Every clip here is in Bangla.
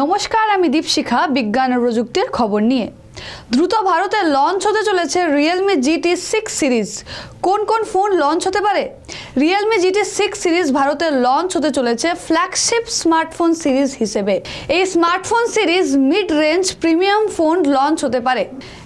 নমস্কার, আমি দীপশিখা, বিজ্ঞান ও প্রযুক্তির খবর নিয়ে। দ্রুত ভারতে লঞ্চ হতে চলেছে রিয়েলমি জিটি সিক্স সিরিজ কোন কোন ফোন লঞ্চ হতে পারে? রিয়েলমি জিটি সিক্স সিরিজ ভারতে লঞ্চ হতে চলেছে ফ্ল্যাগশিপ স্মার্টফোন সিরিজ হিসেবে। এই smartphone series mid range premium phone launch হতে পারে।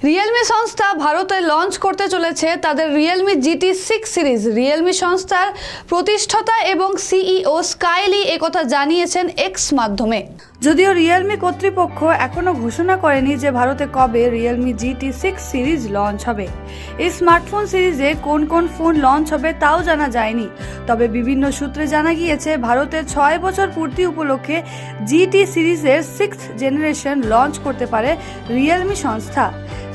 রিয়েলমি সংস্থা ভারতে লঞ্চ করতে চলেছে তাদের Realme GT six series Realme সংস্থার প্রতিষ্ঠাতা এবং সিইও স্কাইলি একথা জানিয়েছেন এক্স মাধ্যমে। যদিও রিয়েলমি কর্তৃপক্ষ এখনও ঘোষণা করেনি যে ভারতে কবে Realme GT six series launch হবে। এই স্মার্টফোন সিরিজে কোন কোন ফোন লঞ্চ হবে তাও জানা যায়নি। তবে বিভিন্ন সূত্রে জানা গিয়েছে ভারতে ছয় বছর পূর্তি উপলক্ষে জিটি সিরিজের সিক্স জেনারেশন লঞ্চ করতে পারে রিয়েলমি সংস্থা।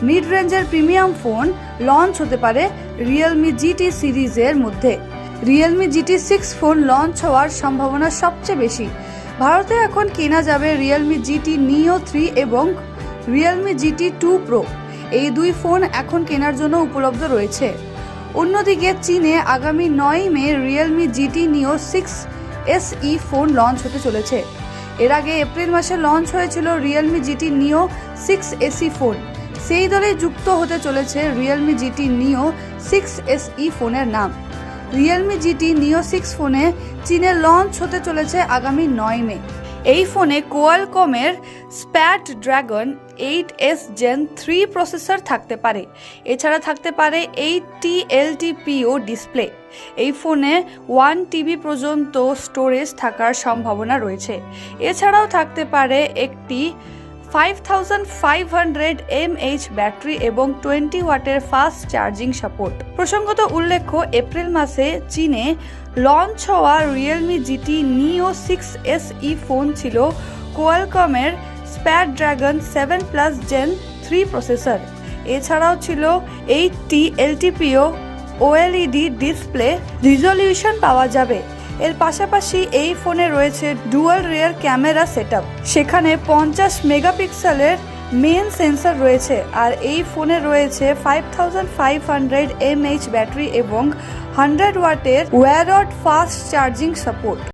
মিড রেঞ্জের প্রিমিয়াম ফোন লঞ্চ হতে পারে রিয়েলমি জিটি সিরিজের মধ্যে। Realme GT six phone launch হওয়ার সম্ভাবনা সবচেয়ে বেশি। ভারতে এখন কেনা যাবে রিয়েলমি জিটি নিও থ্রি এবং রিয়েলমি জিটি টু প্রো। এই দুই ফোন এখন কেনার জন্য উপলব্ধ রয়েছে। অন্যদিকে চীনে আগামী নয় May Realme GT Neo six SE phone launch হতে চলেছে। এর আগে এপ্রিল মাসে লঞ্চ হয়েছিল Realme GT Neo six SE phone সেই দলে যুক্ত হতে চলেছে Realme GT Neo six SE ফোনের নাম। রিয়েলমি জিটি নিও সিক্স ফোনে চীনে লঞ্চ হতে চলেছে আগামী নয় মে। এই ফোনে কোয়ালকমের Snapdragon eight S Gen three processor থাকতে পারে। এছাড়া থাকতে পারে এইট টি এলটিপিও ডিসপ্লে। এই ফোনে ওয়ান টিবি পর্যন্ত স্টোরেজ থাকার সম্ভাবনা রয়েছে। এছাড়াও থাকতে পারে একটি five thousand five hundred MH battery এবং টোয়েন্টি ওয়াটের ফাস্ট চার্জিং সাপোর্ট প্রসঙ্গত উল্লেখ্য, এপ্রিল মাসে চীনে লঞ্চ হওয়া Realme GT Neo six SE phone ছিল কোয়ালকমের Snapdragon seven plus Gen three processor এছাড়াও ছিল eight T LTPO OLED display resolution পাওয়া যাবে। এর পাশাপাশি এই ফোনে রয়েছে ডুয়াল রেয়ার ক্যামেরা সেট সেখানে পঞ্চাশ মেগাপিক্সেলের মেন সেন্সর রয়েছে আর এই ফোনে রয়েছে five thousand five hundred MH battery এবং হান্ড্রেড ওয়াটের ওয়ারড ফাস্ট চার্জিং সাপোর্ট